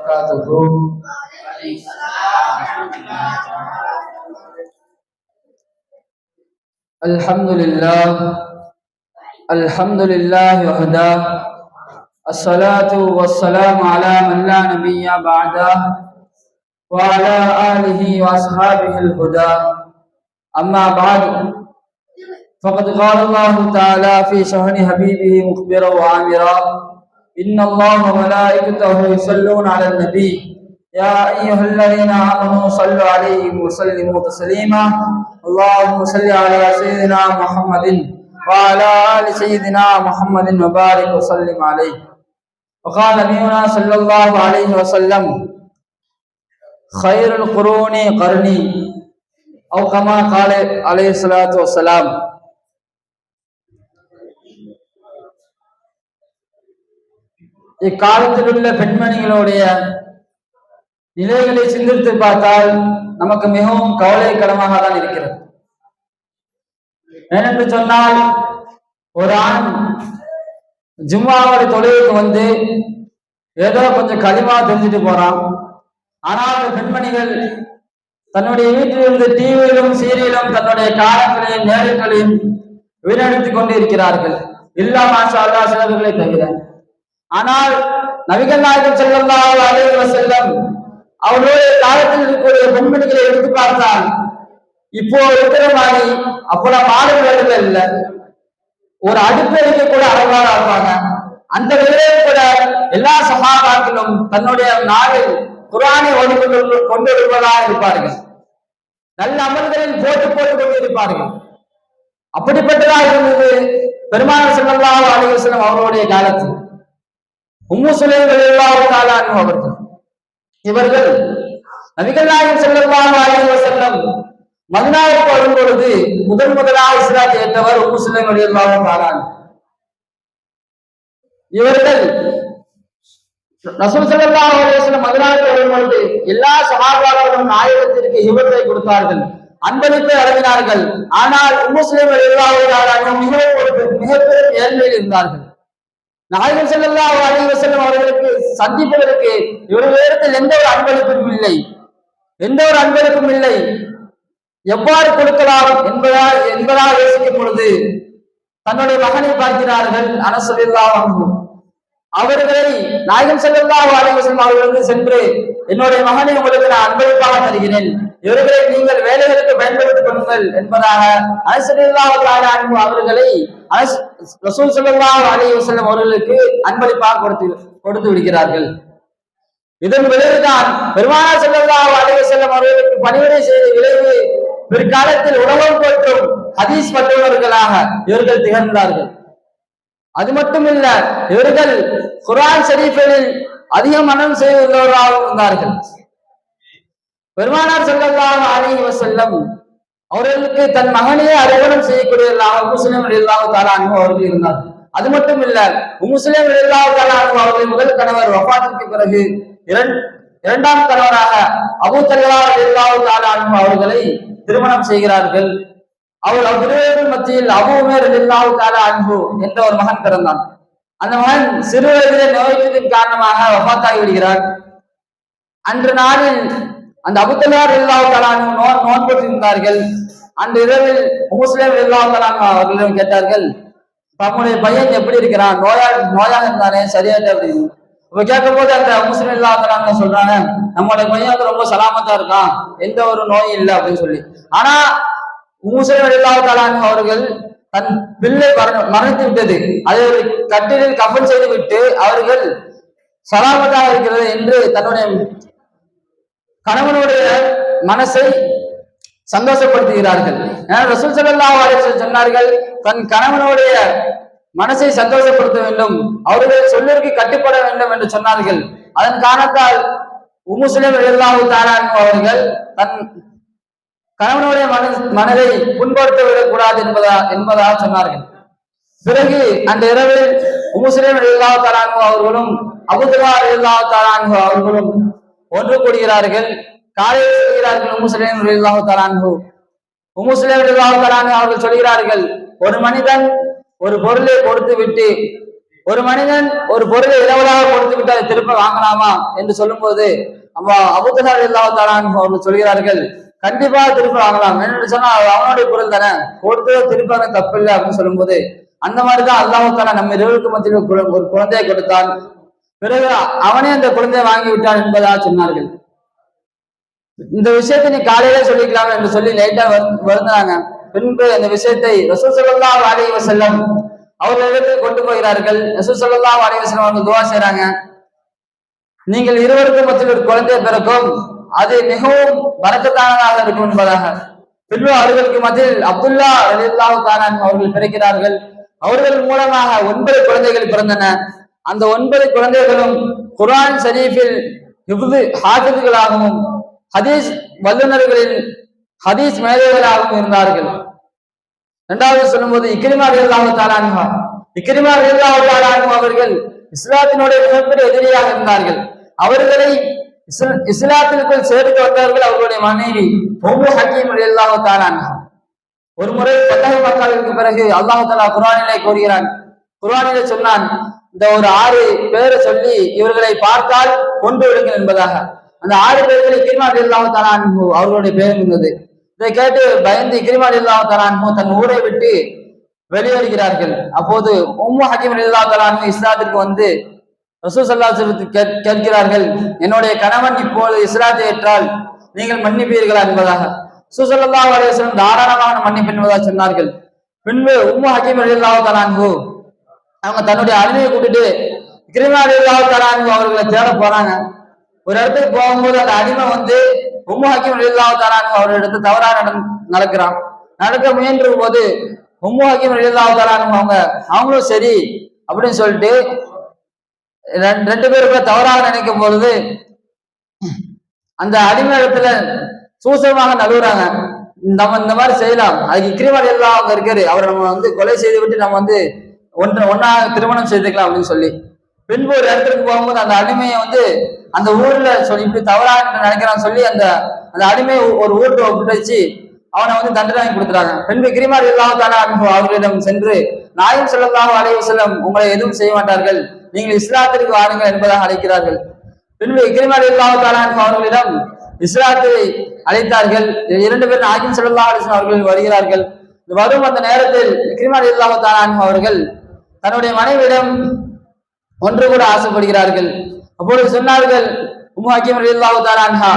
وبركاته. الحمد لله. الحمد لله وحده. الصلاة والسلام على من لا نبي بعده وعلى آله وأصحابه الهدى. أما بعد فقد قال الله تعالى في شهر حبيبه مخبرا وعامرا إن الله وملائكته يصلون على النبي. يا أيها الذين آمنوا صلوا عليه وسلموا تسليما. اللهم صل على سيدنا محمد وعلى آل سيدنا محمد وبارك وسلم عليه. وقال نبينا صلى الله عليه وسلم خير القرون قرني أو كما قال عليه الصلاة والسلام இக்காலத்தில் உள்ள பெண்மணிகளுடைய நிலைகளை சிந்தித்து பார்த்தால் நமக்கு மிகவும் கவலைக்கிடமாக தான் இருக்கிறது ஏனென்று சொன்னால் ஒரு ஆண் ஜிம்மாவோட தொழிலுக்கு வந்து ஏதோ கொஞ்சம் களிமா தெரிஞ்சுட்டு போறான். ஆனால் அந்த பெண்மணிகள் தன்னுடைய வீட்டில் இருந்து டிவியிலும் சீரியலும் தன்னுடைய காலங்களையும் நேரங்களையும் வீணடித்துக் கொண்டு இருக்கிறார்கள் இல்லா மாஷா அல்லா சிலர்களை தவிர. ஆனால் நபிகள் நாயகம் செல்லல்லாஹு அலைஹி செல்லம் அவர்களுடைய காலத்தில் இருக்கக்கூடிய பெண்மணிகளை எடுத்து பார்த்தால் இப்போ இருக்கிற மாதிரி அப்பெல்லாம் மாடுகள் இல்ல. ஒரு அடுப்பு எரிக்க கூட அறவாறு ஆப்பாங்க அந்த வேலையில் கூட எல்லா சமாதானத்திலும் தன்னுடைய நாளில் குரானை ஓடிக்கொண்டு கொண்டு வருவதாக இருப்பார்கள். நல்ல அமல்களில் போட்டு போட்டு கொண்டு இருப்பார்கள் அப்படிப்பட்டதாக இருந்தது பெருமாள் செல்லல்லா அலைவசனம் அவர்களுடைய காலத்தில். உம்முசுலேங்கள் சுலைகள் எல்லாரும் அவர்கள். இவர்கள் நபிகள் நாயகம் செல்லல்லாஹு செல்லம் வஸல்லம் மதினாவுக்கு வரும் பொழுது முதன் முதலாக இஸ்லாத்தை ஏற்றவர் உம்முசுலேங்கள் எல்லாரும் தாளான் இவர்கள் ரசூல் ஸல்லல்லாஹு அலைஹி வரும் பொழுது எல்லா சஹாபாக்களும் நாயகத்திற்கு இவர்களை கொடுத்தார்கள். அன்பளிப்பை அடங்கினார்கள் ஆனால் முஸ்லிம்கள் சுலைகள் எல்லாரும் மிகவும் ஒரு மிகப்பெரும் ஏழ்மையில் இருந்தார்கள். நாயகம் செல்லல்லா அலைஹி செல்லும் அவர்களுக்கு சந்திப்பதற்கு இவர்களிடத்தில் எந்த ஒரு அன்பளிப்பும் இல்லை. எந்த ஒரு அன்பளிப்பும் இல்லை. எவ்வாறு கொடுக்கலாம் என்பதா என்பதாக யோசிக்கும் பொழுது தன்னுடைய மகனை பார்க்கிறார்கள் அனசலில்லாஹ் அவர்களை நாயகம் செல்லல்லா அலைஹி வஸல்லம் அவர்களுக்கு சென்று என்னுடைய மகனை உங்களுக்கு நான் அன்பளிப்பாக தருகிறேன். இவர்களை நீங்கள் வேலைகளுக்கு பயன்படுத்திக் கொள்ளுங்கள். என்பதாக அரசு அவர்களை ரசூல் ஸல்லல்லாஹு அவர்களுக்கு அன்பளிப்பாக கொடுத்து கொடுத்து விடுகிறார்கள். இதன் விளைவுதான் பெருமானார் ஸல்லல்லாஹு அலைஹி அவர்களுக்கு பணிவிடை செய்த விளைவு பிற்காலத்தில் உலகம் போற்றும் ஹதீஸ் பட்டவர்களாக இவர்கள் திகழ்ந்தார்கள். அது மட்டும் இல்ல இவர்கள் குரான் ஷரீஃபில் அதிக மனம் செய்துள்ளவர்களாக இருந்தார்கள். பெருமானார் செல்லல்லாஹு அலைஹி வஸல்லம் அவர்களுக்கு தன் மகனையே அறிவுரம் செய்யக்கூடியவர்களாக முஸ்லிம் இல்லாத தாலா அவர்கள் இருந்தார். அது மட்டும் இல்ல முஸ்லிம் இல்லாத தாலா அவர்கள் அவர்களின் முதல் கணவர் வஃபாத்திற்கு பிறகு இரண்டாம் கணவராக அபு தல்லா இல்லாத தாலா அன்பு அவர்களை திருமணம் செய்கிறார்கள். அவர் அவ்விருவர்கள் மத்தியில் அபுமேர் உமேர் இல்லாஹு அன்பு என்ற ஒரு மகன் பிறந்தான். அந்த மகன் சிறு வயதிலே நோய்த்ததின் காரணமாக வபாத்தாகி விடுகிறார். அன்று நாளில் அந்த அபுத்தலார் இல்லாஹு தாலா நோ நோன்பு இருந்தார்கள் அந்த இரவில் முஸ்லிம் இல்லாஹு தாலா அவர்களிடம் கேட்டார்கள் தம்முடைய பையன் எப்படி இருக்கிறான்? நோயா நோயாக இருந்தானே? சரியாட்ட அப்படின்னு இப்ப கேட்கும் போது அந்த முஸ்லிம் இல்லாத சொல்றாங்க நம்மளுடைய பையன் வந்து ரொம்ப சலாமத்தா இருக்கான். எந்த ஒரு நோயும் இல்லை அப்படின்னு சொல்லி. ஆனா முஸ்லிம் இல்லாத அவர்கள் தன் பிள்ளை மரணித்து விட்டது. அதை ஒரு கட்டிலில் கஃபன் செய்து விட்டு அவர்கள் சலாமத்தாக இருக்கிறது என்று தன்னுடைய கணவனுடைய மனசை சந்தோஷப்படுத்துகிறார்கள். ரசூல் சல்லா சொன்னார்கள் தன் கணவனுடைய மனசை சந்தோஷப்படுத்த வேண்டும் அவருடைய சொல்லிற்கு கட்டுப்பட வேண்டும் என்று சொன்னார்கள். அதன் காரணத்தால் உமுஸ்லிம் எல்லாவு தாரான் அவர்கள் தன் கணவனுடைய மன மனதை புண்படுத்த விடக்கூடாது என்பதா என்பதாக சொன்னார்கள். பிறகு அந்த இரவில் உமுஸ்லிம் எல்லா தாரான் அவர்களும் அபுதுல்லார் எல்லா தாரான் அவர்களும் ஒன்று கூடுகிறார்கள் காலையில் சொல்கிறார்கள் உமுஸ்லிம் இல்லாஹு தலான்ஹு உமுஸ்லிம் இல்லாஹு தலான்ஹு அவர்கள் சொல்கிறார்கள் ஒரு மனிதன் ஒரு பொருளை கொடுத்து விட்டு ஒரு மனிதன் ஒரு பொருளை இலவலாக கொடுத்து விட்டு அதை திரும்ப வாங்கலாமா? என்று சொல்லும்போது அம்மா அபுத்தலார் இல்லாவத்தாலான் அவர்கள் சொல்கிறார்கள் கண்டிப்பா திரும்ப வாங்கலாம். என்று சொன்னா அவனுடைய பொருள் தானே. கொடுத்து திருப்பாங்க தப்பு இல்லை அப்படின்னு சொல்லும்போது அந்த மாதிரிதான் அல்லாஹால நம்ம இருவருக்கு மத்தியில் குழ- ஒரு குழந்தையை கொடுத்தான். பிறகு அவனே அந்த குழந்தையை வாங்கி விட்டான் என்பதாக சொன்னார்கள். இந்த விஷயத்தை நீ காலையிலே சொல்லிக்கலாம் என்று சொல்லி லைட்டா வருந்தாங்க. பின்பு அந்த விஷயத்தை ரசூசல்லா ஸல்லல்லாஹு செல்லம் அவர்களிடத்தில் கொண்டு போகிறார்கள். ரசூசல்லா ஸல்லல்லாஹு செல்லம் அவங்க துவா செய்யறாங்க நீங்கள் இருவருக்கும் மத்தியில் ஒரு குழந்தை பிறக்கும். அது மிகவும் வரக்கத்தானதாக இருக்கும் என்பதாக. பின்பு அவர்களுக்கு மத்தியில் அப்துல்லா ரலியல்லாஹு தஆலா அவர்கள் பிறக்கிறார்கள். அவர்கள் மூலமாக ஒன்பது குழந்தைகள் பிறந்தன. அந்த ஒன்பது குழந்தைகளும் குர்ஆன் ஷரீஃபில் ஹிஃப்து ஹாஃபிதுகளாகவும் ஹதீஸ் வல்லுநர்களின் ஹதீஸ் மேதைகளாகவும் இருந்தார்கள். இரண்டாவது சொல்லும்போது இக்ரிமா ரலியல்லாஹு தஆலா இக்ரிமா ரலியல்லாஹு தஆலா அவர்கள் இஸ்லாத்தினுடைய மிகப்பெரிய எதிரியாக இருந்தார்கள். அவர்களை இஸ்லாத்திற்குள் சேர்த்து வந்தவர்கள் அவர்களுடைய மனைவி ஒவ்வொரு ஹக்கீம் ரலியல்லாஹு தஆலா ஒரு முறை பத்தகை மக்களுக்கு பிறகு அல்லாஹு தாலா குர்ஆனிலே கூறுகிறான் குரானிலே சொன்னான் இந்த ஒரு ஆறு பேரை சொல்லி இவர்களை பார்த்தால் கொண்டு விடுங்கள் என்பதாக. அந்த ஆறு பேர்களை கிரிமா ரலியல்லாஹு தஆலா அவர்களுடைய பெயர் இருந்தது. இதை கேட்டு பயந்து கிரிமா ரலியல்லாஹு தஆலா தன் ஊரை விட்டு வெளியேறுகிறார்கள். அப்போது உம்மு ஹக்கீம் ரலியல்லாஹு தஆலா இஸ்லாத்திற்கு வந்து ரசூ ஸல்லல்லாஹு கேட்கிறார்கள் என்னுடைய கணவன் இப்போது இஸ்லாத்தை ஏற்றால் நீங்கள் மன்னிப்பீர்களா? என்பதாக. சுசல்லா ஸல்லல்லாஹு தாராளமாக மன்னிப்பு என்பதாக சொன்னார்கள். பின்பு உம்மு ஹக்கீம் ரலியல்லாஹு தஆலா அவங்க தன்னுடைய அருமையை கூட்டிட்டு கிரிமா ரலியல்லாஹு அவர்களை தேட போறாங்க. ஒரு இடத்துக்கு போகும்போது அந்த அடிமை வந்து உம்மு ஹக்கீம் ரலியல்லாஹு தஆலா அவர்களிடத்து தவறாக நட- நடக்கிறான். நடக்க முயன்ற போது உம்மு ஹக்கீம் ரலியல்லாஹு தஆலா அவங்க அவங்களும் சரி அப்படின்னு சொல்லிட்டு ரெண்டு ரெண்டு பேருக்குள்ள தவறாக நினைக்கும் பொழுது அந்த அடிமை இடத்துல சூசகமாக நழுவுறாங்க. நம்ம இந்த மாதிரி செய்யலாம். அதுக்கு இக்ரிமர் எல்லாம் அவங்க இருக்காரு. அவரை நம்ம வந்து கொலை செய்து விட்டு நம்ம வந்து ஒன்று ஒன்னா திருமணம் செய்துக்கலாம் அப்படின்னு சொல்லி. பின்பு ஒரு இடத்துக்கு போகும்போது அந்த அடிமையை வந்து அந்த ஊர்ல சொல்லி இப்படி தவறா நினைக்கிறான்னு சொல்லி அந்த அந்த அடிமையை ஒரு ஊருக்கு ஒப்பிட்டு அவனை வந்து தண்டனை வாங்கி கொடுத்துறாங்க பின்பு கிரிமார் இல்லாம அவர்களிடம் சென்று நாயும் ஸல்லல்லாஹு அலைவு செல்லும் உங்களை எதுவும் செய்ய மாட்டார்கள். நீங்கள் இஸ்லாத்திற்கு வாருங்கள் என்பதாக அழைக்கிறார்கள். பின்பு கிரிமார் இல்லாம அவர்களிடம் இஸ்லாத்தை அழைத்தார்கள். இரண்டு பேரும் நாயும் ஸல்லல்லாஹு அலைஹி அவர்கள் வருகிறார்கள். வரும் அந்த நேரத்தில் இக்ரிமார் இல்லாம அவர்கள் தன்னுடைய மனைவியிடம் ஒன்று கூட ஆசைப்படுகிறார்கள். அப்பொழுது சொன்னார்கள் உம்மு ஹக்கீம் ரலியல்லாஹு தாரான்ஹா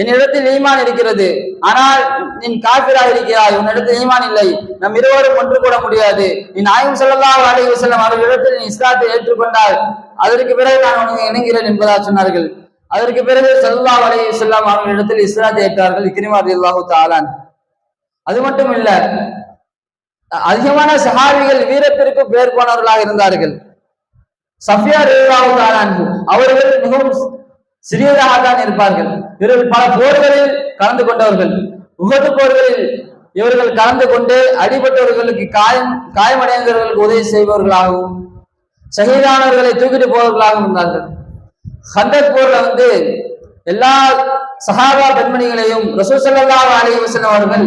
என்னிடத்தில் ஈமான் இருக்கிறது. ஆனால் நீ காபிரா இருக்கிறாய். உன்னிடத்தில் ஈமான் இல்லை. நம் இருவரும் ஒன்று கூட முடியாது. நீ நாயும் ஸல்லல்லாஹு அலைஹி செல்லும் அவர்களிடத்தில் நீ இஸ்லாத்தை ஏற்றுக்கொண்டால் அதற்கு பிறகு நான் உனக்கு இணைகிறேன் என்பதாக சொன்னார்கள். அதற்கு பிறகு ஸல்லல்லாஹு அலைஹி வஸல்லம் அவர்களிடத்தில் இஸ்லாத்தை ஏற்றார்கள் இக்ரிமா இல்லாஹு தாலான் அது மட்டும் இல்ல அதிகமான சஹாபிகள் வீரத்திற்கு பேர் போனவர்களாக இருந்தார்கள். சஃபியா ரலியல்லாஹு தஆலா அவர்கள் மிகவும் சிறியதாக தான் இருப்பார்கள். இவர்கள் பல போர்களில் கலந்து கொண்டவர்கள். உகது போர்களில் இவர்கள் கலந்து கொண்டு அடிபட்டவர்களுக்கு காயம் காயமடைந்தவர்களுக்கு உதவி செய்பவர்களாகவும் சகிதானவர்களை தூக்கிட்டு போவர்களாகவும் இருந்தார்கள். ஹந்தக் போர்ல வந்து எல்லா சஹாபா பெண்மணிகளையும் ரசூசல்லா அலி அலைஹி அவர்கள்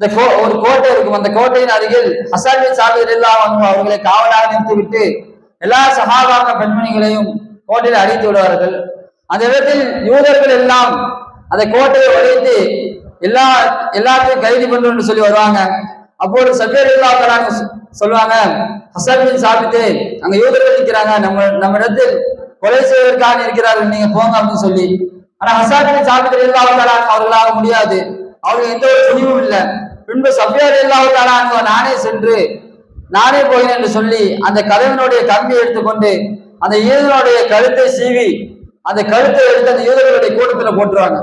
இந்த கோ- ஒரு கோட்டை இருக்கும். அந்த கோட்டையின் அருகில் ஹசன் சாப்பிட இல்லாமல் அவர்களை காவலாக நிறுத்திவிட்டு எல்லா சகாபாக பெண்மணிகளையும் கோட்டையில் அழித்து விடுவார்கள். அந்த இடத்தில் யூதர்கள் எல்லாம் அந்த கோட்டையை உடைத்து எல்லா எல்லாத்தையும் கைது பண்றோம் சொல்லி வருவாங்க. அப்போது சபீர் இல்லா சொல்லுவாங்க ஹசன் சாப்பிட்டு அங்க யூதர்கள் நிற்கிறாங்க நம்ம நம்ம இடத்தில் கொலை செய்வதற்காக இருக்கிறார்கள். நீங்க போங்க அப்படின்னு சொல்லி. ஆனா ஹசாபின் சாப்பிட்டு சாபித் அவர்களாக முடியாது. அவர்கள் எந்த ஒரு துணிவும் இல்லை. பின்பு சஃபியார் இல்லாவிட்டாலும் நானே சென்று நானே போகிறேன் என்று சொல்லி அந்த கதவினுடைய கம்பியை எடுத்துக்கொண்டு அந்த யூதனுடைய கழுத்தை சீவி அந்த கழுத்தை எடுத்து அந்த யூதர்களுடைய கூட்டத்தில் போட்டுருவாங்க.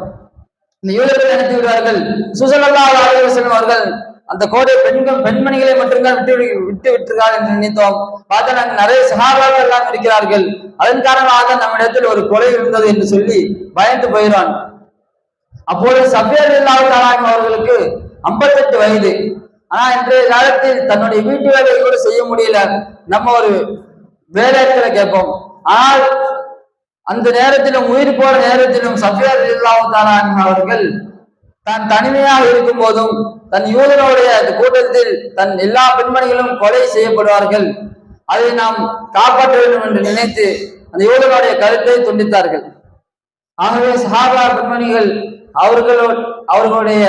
இந்த யூதர்கள் நினைத்து விடுவார்கள் சுசலல்லா அலுவலம் அவர்கள் அந்த கோடை பெண்கள் பெண்மணிகளை மட்டும்தான் விட்டு விட்டு விட்டுருக்கார் என்று நினைத்தோம். பார்த்தா நாங்கள் நிறைய சகாபாக்கள் எல்லாம் இருக்கிறார்கள். அதன் காரணமாக நம்மிடத்தில் ஒரு கொலை இருந்தது என்று சொல்லி பயந்து போயிறான். அப்போது சஃபியர் இல்லாத அவர்களுக்கு 58 வயது. ஆனா இன்றைய காலத்தில் தன்னுடைய வீட்டு வேலையை கூட செய்ய முடியல. நம்ம ஒரு வேலையத்துல கேட்போம். ஆனால் அந்த நேரத்திலும் உயிர் போற நேரத்திலும் சஃபியார் இல்லாவிட்டாலும் அவர்கள் தான் தனிமையாக இருக்கும் போதும் தன் யூதனுடைய அந்த கூட்டத்தில் தன் எல்லா பெண்மணிகளும் கொலை செய்யப்படுவார்கள். அதை நாம் காப்பாற்ற வேண்டும் என்று நினைத்து அந்த யூதனுடைய கருத்தை துண்டித்தார்கள். ஆகவே சஹாபா பெண்மணிகள் அவர்களோ அவர்களுடைய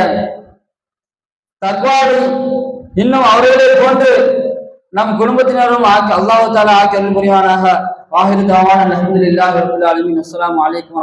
தக்வாவை இன்னும் அவர்களை போன்று நம் குடும்பத்தினரும் ஆக்கி அல்லாஹு தாலா ஆக்கி அருள் புரிவானாக வாஹிரு தாவான அலமதுல்லாஹி ரபில் ஆலமீன். அஸ்ஸலாமு அலைக்கும்